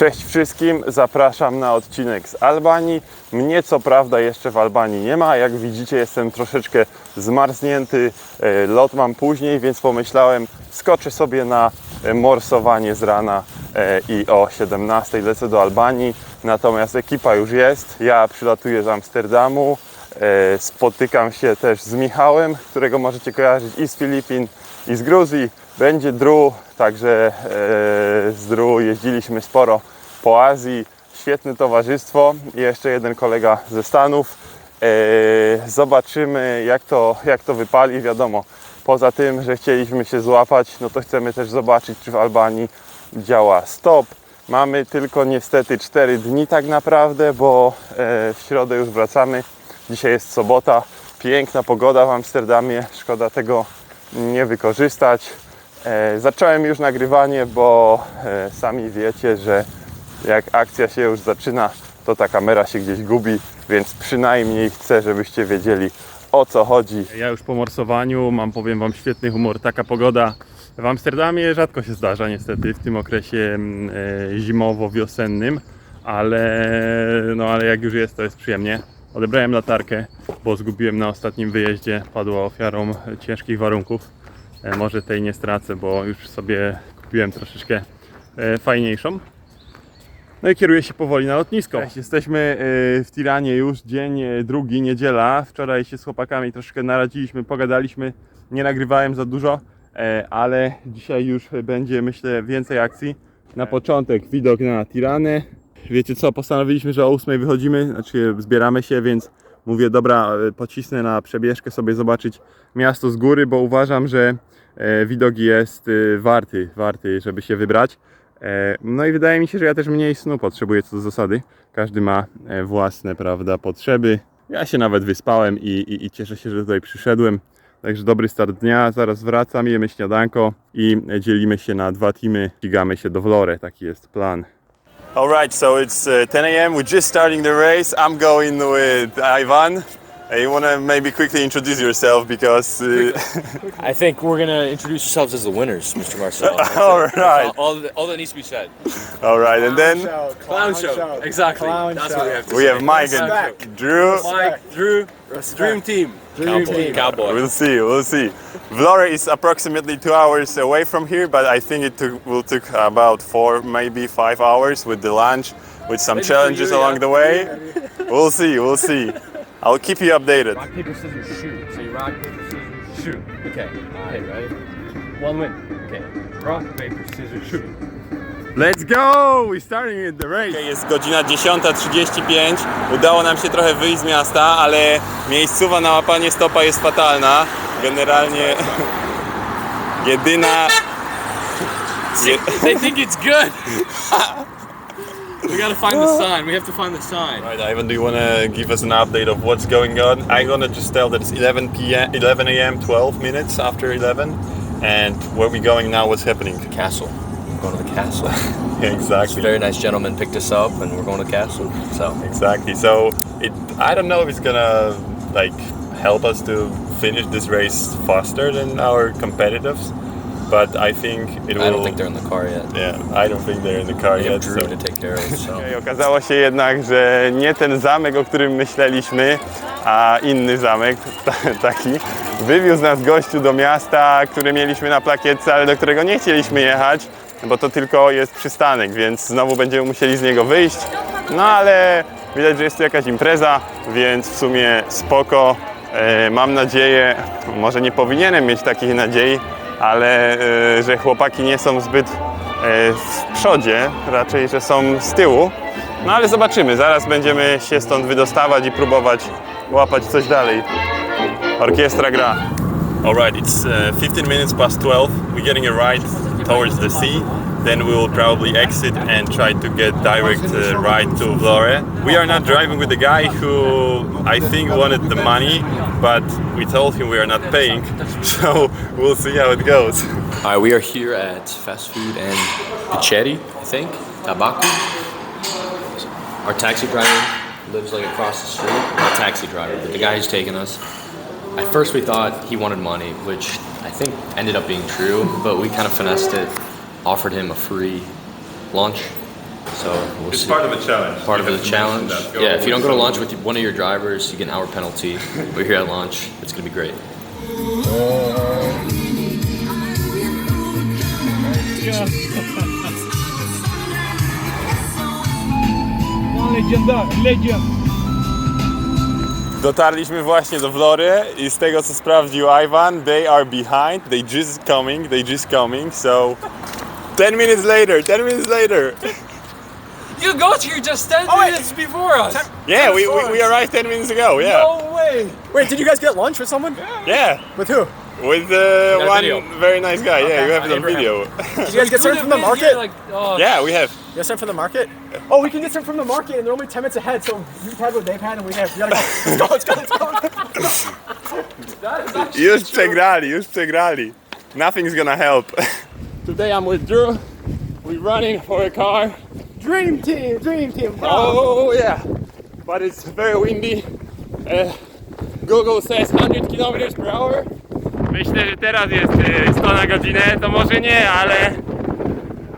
Cześć wszystkim, zapraszam na odcinek z Albanii. Mnie co prawda jeszcze w Albanii nie ma, jak widzicie jestem troszeczkę zmarznięty, E, lot mam później, więc pomyślałem skoczę sobie na e, morsowanie z rana e, i o 17 lecę do Albanii. Natomiast ekipa już jest, ja przylatuję z Amsterdamu, spotykam się też z Michałem, którego możecie kojarzyć i z Filipin, i z Gruzji. Będzie Drew, także e, z Drew jeździliśmy sporo po Azji. Świetne towarzystwo i jeszcze jeden kolega ze Stanów. E, zobaczymy jak to, jak to wypali. Wiadomo, poza tym, że chcieliśmy się złapać, no to chcemy też zobaczyć, czy w Albanii działa stop. Mamy tylko niestety 4 dni tak naprawdę, bo e, w środę już wracamy. Dzisiaj jest sobota. Piękna pogoda w Amsterdamie. Szkoda tego nie wykorzystać. E, zacząłem już nagrywanie, bo e, sami wiecie, że jak akcja się już zaczyna, to ta kamera się gdzieś gubi, więc przynajmniej chcę, żebyście wiedzieli o co chodzi. Ja już po morsowaniu mam, powiem Wam, świetny humor. Taka pogoda w Amsterdamie rzadko się zdarza niestety w tym okresie mm, e, zimowo-wiosennym, ale, no, ale jak już jest, to jest przyjemnie. Odebrałem latarkę, bo zgubiłem na ostatnim wyjeździe, padła ofiarą ciężkich warunków. E, Może tej nie stracę, bo już sobie kupiłem troszeczkę e, fajniejszą. No i kieruję się powoli na lotnisko. Cześć, jesteśmy e, w Tiranie już, dzień drugi, niedziela. Wczoraj się z chłopakami troszkę naradziliśmy, pogadaliśmy. Nie nagrywałem za dużo, ale dzisiaj już będzie myślę więcej akcji. Na początek widok na Tiranę. Wiecie co, postanowiliśmy, że o 8 wychodzimy, znaczy zbieramy się, więc mówię, dobra, e, pocisnę na przebieżkę sobie zobaczyć miasto z góry, bo uważam, że e, widok jest e, warty, warty, żeby się wybrać. No i wydaje mi się, że ja też mniej snu potrzebuję co do zasady. Każdy ma własne, prawda, potrzeby. Ja się nawet wyspałem i, i, i cieszę się, że tutaj przyszedłem. Także dobry start dnia, zaraz wracam, jemy śniadanko i dzielimy się na dwa teamy. Ścigamy się do Vlore, taki jest plan. Alright, so it's uh, 10 a.m. We're just starting the race. I'm going with Ivan. You want to maybe quickly introduce yourself because uh, I think we're gonna introduce ourselves as the winners, Mr. Marcel. That's it. All All, all, that- all that needs to be said. all right, and then Clown, show. Exactly. That's what we have to we say. have Mike and Respect. Drew. Mike, Drew, Dream Team. Dream Team. Cowboy. We'll see, we'll see. Vlora is approximately two hours away from here, but I think it took, will take about four, maybe five hours with the lunch, with some Maybe challenges you, along yeah. the way. We'll see, we'll see. I'll keep you updated. Rock, paper, scissors, shoot. So you rock, paper, scissors, shoot. Okay. Okay, ready? One win. Okay. Rock, paper, scissors, shoot. Let's go! We're starting the race. Jest godzina 10.35. Udało nam się trochę wyjść z miasta, ale miejscowa na łapanie stopa jest fatalna. Generalnie jedyna... Je... They think it's good. we gotta find the sign. We have to find the sign. Right, Ivan, do you want to give us an update of what's going on? I'm gonna just tell that it's 11 p.m., 11 a.m., 12 minutes after 11, and where we going now? What's happening? The castle. We're going to the castle. Yeah, This exactly. very nice gentleman picked us up, and we're going to the castle. So Exactly. So it, I don't know if it's gonna like help us to finish this race faster than our competitives, but I think it will. I don't think they're in the car yet. Yeah, I don't think they're in the car have yet. Drew so- to take care of. So I okazało się jednak, że nie ten zamek, o którym myśleliśmy, a inny zamek, taki. Wywiózł nas gościu do miasta, które mieliśmy na plakietce, ale do którego nie chcieliśmy jechać, bo to tylko jest przystanek, więc znowu będziemy musieli z niego wyjść. No ale widać, że jest tu jakaś impreza, więc w sumie spoko. E, mam nadzieję, może nie powinienem mieć takich nadziei, ale e, że chłopaki nie są zbyt e, w przodzie, raczej, że są z tyłu. No ale zobaczymy, zaraz będziemy się stąd wydostawać i próbować łapać coś dalej. Orkiestra gra. Alright, it's uh, 15 minutes past 12. We're getting a ride towards the sea. Then we will probably exit and try to get direct uh, ride to Vlore. We are not driving with the guy who I think wanted the money, but we told him we are not paying. So we'll see how it goes. We are here at fast food and Pichetti, I think, Tabaco. Our taxi driver lives like across the street. Not taxi driver, but the guy who's taking us. At first, we thought he wanted money, which I think ended up being true, but we kind of finessed it, offered him a free lunch. So we'll It's see. part of a challenge. Part of the challenge. Yeah, if you don't go to lunch with one of your drivers, you get an hour penalty. We're here at lunch, it's gonna be great. Legenda, legend. Dotarliśmy właśnie do Vlory i z tego co sprawdził Ivan, they are behind, they just coming, they just coming, so 10 minutes later, 10 minutes later. You got here just 10 minutes before us! Yeah, we, we, we arrived 10 minutes ago, yeah. No way! Wait, did you guys get lunch with someone? Yeah, With who? with uh, one video. very nice guy, yeah, you have it on Abraham. video. Did you guys get Could some from the market? like, oh, yeah, we have. You guys some from the market? Oh, we can get some from the market, and they're only 10 minutes ahead, so you've had what they've had, and we have. We gotta go. Let's go, let's go, let's go. that is actually Już true. przegrali, już przegrali. Nothing's gonna help. Today I'm with Drew. We're running for a car. Dream team, dream team. Oh yeah, but it's very windy. Uh, Google says 100 kilometers per hour. Myślę, że teraz jest y, 100 na godzinę, to może nie, ale,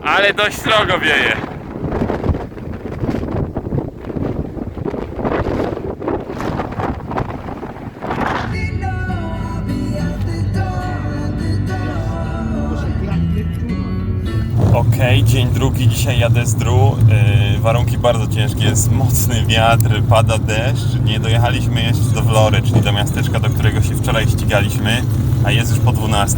ale dość srogo wieje. Okej, dzień drugi, dzisiaj jadę z Dru. Yy, warunki bardzo ciężkie, jest mocny wiatr, pada deszcz. Nie dojechaliśmy jeszcze do Vlory, czyli do miasteczka, do którego się wczoraj ścigaliśmy, a jest już po 12,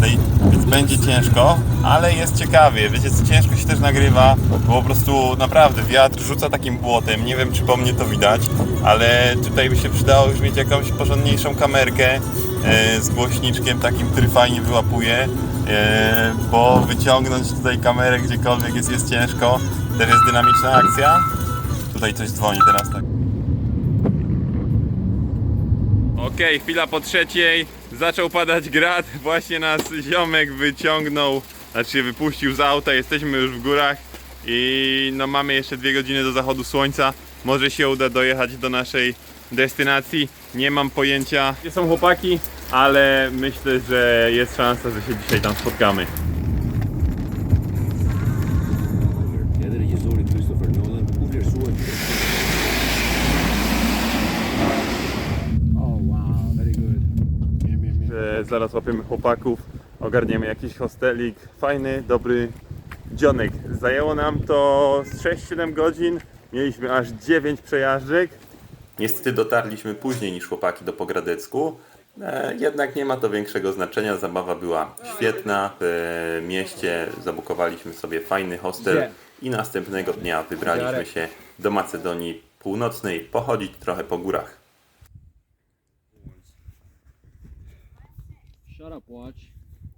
więc będzie ciężko, ale jest ciekawie. Wiecie, co ciężko się też nagrywa, bo po prostu naprawdę wiatr rzuca takim błotem. Nie wiem, czy po mnie to widać, ale tutaj by się przydało już mieć jakąś porządniejszą kamerkę yy, z głośniczkiem takim, który fajnie wyłapuje. E, bo wyciągnąć tutaj kamerę gdziekolwiek jest, jest ciężko. Też jest dynamiczna akcja. Tutaj coś dzwoni teraz tak. Okej, chwila po trzeciej. Zaczął padać grad. Właśnie nas ziomek wyciągnął, znaczy się wypuścił z auta. Jesteśmy już w górach i no mamy jeszcze dwie godziny do zachodu słońca. Może się uda dojechać do naszej destynacji. Nie mam pojęcia, gdzie są chłopaki, ale myślę, że jest szansa, że się dzisiaj tam spotkamy. Że zaraz łapiemy chłopaków, ogarniemy jakiś hostelik, fajny, dobry dzionek. Zajęło nam to z 6-7 godzin, mieliśmy aż 9 przejażdżek. Niestety dotarliśmy później niż chłopaki do Pogradecku, jednak nie ma to większego znaczenia, zabawa była świetna. W e, mieście zabukowaliśmy sobie fajny hostel i następnego dnia wybraliśmy się do Macedonii Północnej, pochodzić trochę po górach.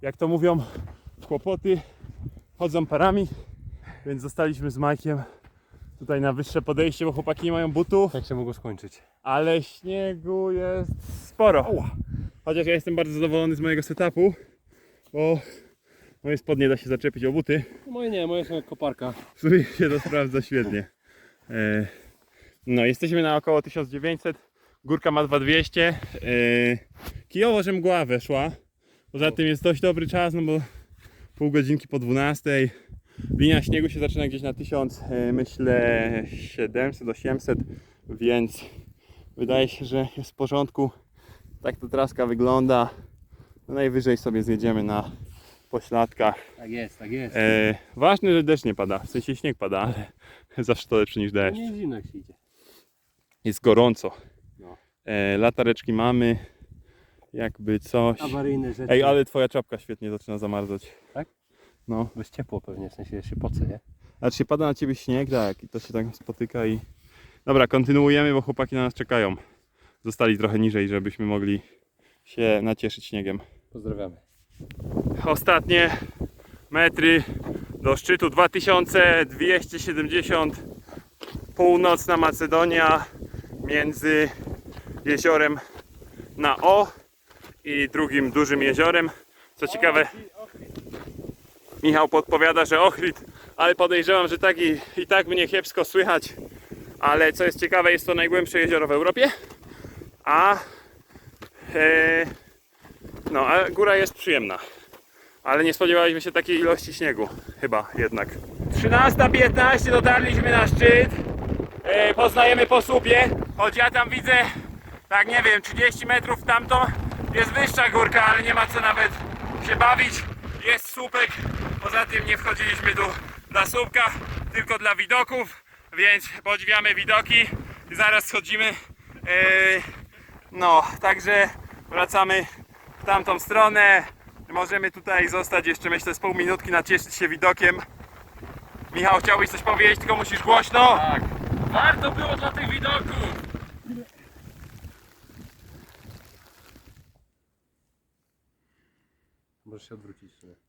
Jak to mówią, kłopoty chodzą parami, więc zostaliśmy z Majkiem tutaj na wyższe podejście, bo chłopaki nie mają butów, Jak się mogło skończyć? ale śniegu jest sporo. Chociaż ja jestem bardzo zadowolony z mojego setupu, bo moje spodnie da się zaczepić o buty, Moje nie, moje są jak koparka. w których się to sprawdza świetnie. E, No, jesteśmy na około 1900, górka ma 2200. E, Kijowo, że mgła weszła. Poza tym jest dość dobry czas, no bo pół godzinki po 12. Linia śniegu się zaczyna gdzieś na 1000, e, myślę 700, 800, więc wydaje się, że jest w porządku. Tak to traska wygląda. No najwyżej sobie zjedziemy na pośladkach. Tak jest, tak jest. E, ważne, że deszcz nie pada, w sensie śnieg pada, ale zawsze to lepszy niż deszcz. Nie zimno jak się idzie. Jest gorąco. No. E, latareczki mamy, jakby coś. Awaryjne rzeczy. Ej, ale twoja czapka świetnie zaczyna zamarzać. Tak? No, Bo jest ciepło pewnie, w sensie się poce, nie? znaczy pada na ciebie śnieg, tak, i to się tak spotyka i... Dobra, kontynuujemy, bo chłopaki na nas czekają. Zostali trochę niżej, żebyśmy mogli się nacieszyć śniegiem. Pozdrawiamy. Ostatnie metry do szczytu 2270 północna Macedonia między jeziorem na O i drugim dużym jeziorem. Co ciekawe, Michał podpowiada, że Ochrid, ale podejrzewam, że tak i, i tak mnie kiepsko słychać. Ale co jest ciekawe, jest to najgłębsze jezioro w Europie. A, e, no, a góra jest przyjemna ale nie spodziewaliśmy się takiej ilości śniegu, chyba jednak. 13.15 dotarliśmy na szczyt. E, Poznajemy po słupie, choć ja tam widzę, tak nie wiem, 30 metrów tamto jest wyższa górka, ale nie ma co nawet się bawić. Jest słupek, poza tym nie wchodziliśmy tu dla słupka, tylko dla widoków, więc podziwiamy widoki zaraz schodzimy. E, No, także wracamy w tamtą stronę. Możemy tutaj zostać jeszcze myślę z pół minutki, nacieszyć się widokiem. Michał, chciałbyś coś powiedzieć, tylko musisz głośno. Tak. Warto było dla tych widoków. Możesz się odwrócić sobie. Ej,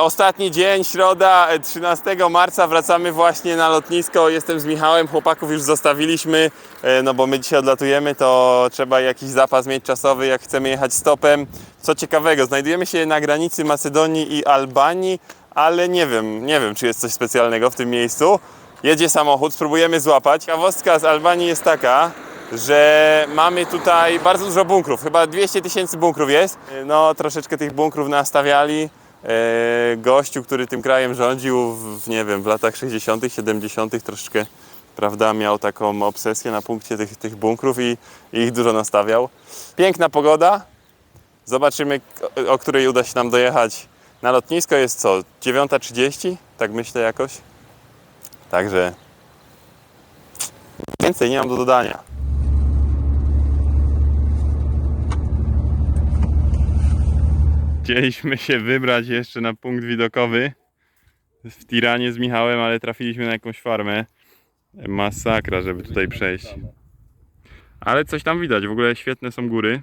Ostatni dzień, środa, e, 13 marca, wracamy właśnie na lotnisko. Jestem z Michałem, chłopaków już zostawiliśmy, e, no bo my dzisiaj odlatujemy, to trzeba jakiś zapas mieć czasowy, jak chcemy jechać stopem. Co ciekawego, znajdujemy się na granicy Macedonii i Albanii, ale nie wiem, nie wiem, czy jest coś specjalnego w tym miejscu. Jedzie samochód, spróbujemy złapać. Ciekawostka z Albanii jest taka, że mamy tutaj bardzo dużo bunkrów, chyba 200 tysięcy bunkrów jest. No troszeczkę tych bunkrów nastawiali. E, gościu, który tym krajem rządził w, nie wiem, w latach 60., 70., troszeczkę, prawda, miał taką obsesję na punkcie tych, tych bunkrów i, i ich dużo nastawiał. Piękna pogoda. Zobaczymy, o, o której uda się nam dojechać na lotnisko. Jest co, 9.30? Tak myślę jakoś. Także więcej nie mam do dodania. Chcieliśmy się wybrać jeszcze na punkt widokowy w Tiranie z Michałem, ale trafiliśmy na jakąś farmę. Masakra, żeby tutaj przejść. Ale coś tam widać, w ogóle świetne są góry.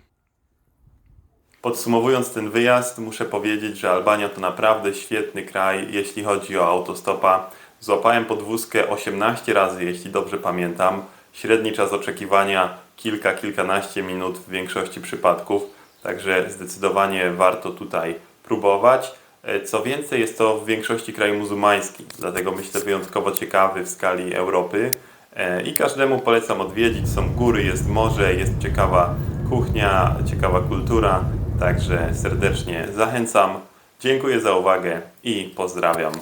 Podsumowując ten wyjazd, muszę powiedzieć, że Albania to naprawdę świetny kraj, jeśli chodzi o autostopa. Złapałem podwózkę 18 razy, jeśli dobrze pamiętam. Średni czas oczekiwania kilka, kilkanaście minut w większości przypadków. Także zdecydowanie warto tutaj próbować. E, Co więcej, jest to w większości kraj muzułmański, dlatego myślę wyjątkowo ciekawy w skali Europy. E, I każdemu polecam odwiedzić. Są góry, jest morze, jest ciekawa kuchnia, ciekawa kultura. Także serdecznie zachęcam. Dziękuję za uwagę i pozdrawiam.